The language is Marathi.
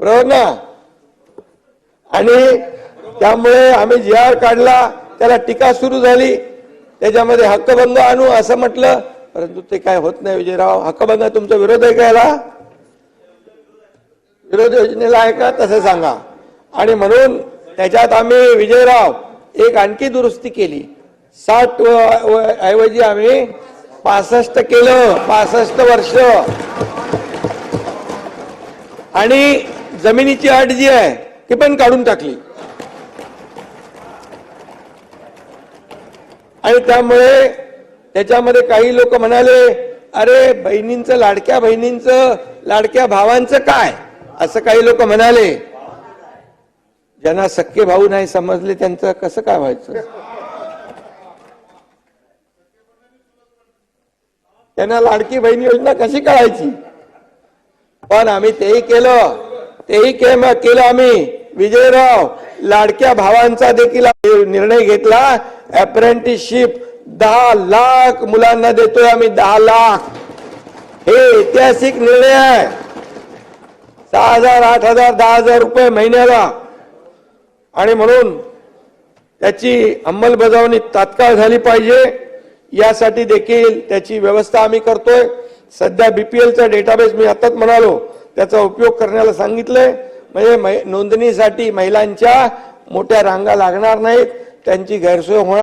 बरोबर ना? आणि त्यामुळे आम्ही जी आर काढला त्याला टीका सुरू झाली. त्याच्यामध्ये हक्कभंग आणू असं म्हटलं. परंतु ते काय होत नाही विजयराव. हक्कभंग तुमचा विरोध आहे का याला? विरोध योजनेला आहे का? तसं सांगा. आणि म्हणून त्याच्यात आम्ही विजयराव एक आणखी दुरुस्ती केली. साठ ऐवजी आम्ही पासष्ट केलं. पासष्ट वर्ष. आणि जमिनीची अट जी आहे ती पण काढून टाकली. आणि त्यामुळे त्याच्यामध्ये काही लोक म्हणाले अरे बहिणींचं लाडक्या बहिणींचं लाडक्या भावांचं काय? असं काही लोक म्हणाले. ज्यांना सख्खे भाऊ नाही समजले त्यांचं कसं काय व्हायचं? त्यांना लाडकी बहिणी योजना कशी कळायची पण आम्ही तेही केलं. तेही केम- केलं आम्ही. विजयराव लाडक्या भावांचा देखील निर्णय घेतला. अप्रेंटिसशिप दहा लाख मुलांना देतोय आम्ही दहा लाख. हे ऐतिहासिक निर्णय आहे. सहा हजार आठ हजार दहा हजार रुपये महिन्याला. आणि म्हणून त्याची अंमलबजावणी तात्काळ झाली पाहिजे. यासाठी देखील त्याची व्यवस्था आम्ही करतोय. सध्या बीपीएलचा डेटाबेस मी आताच म्हणालो. त्याचा उपयोग करण्याला सांगितलंय. म्हणजे मै- नोंदणीसाठी महिलांच्या मोठ्या रांगा लागणार नाहीत. त्यांची गैरसोय होणार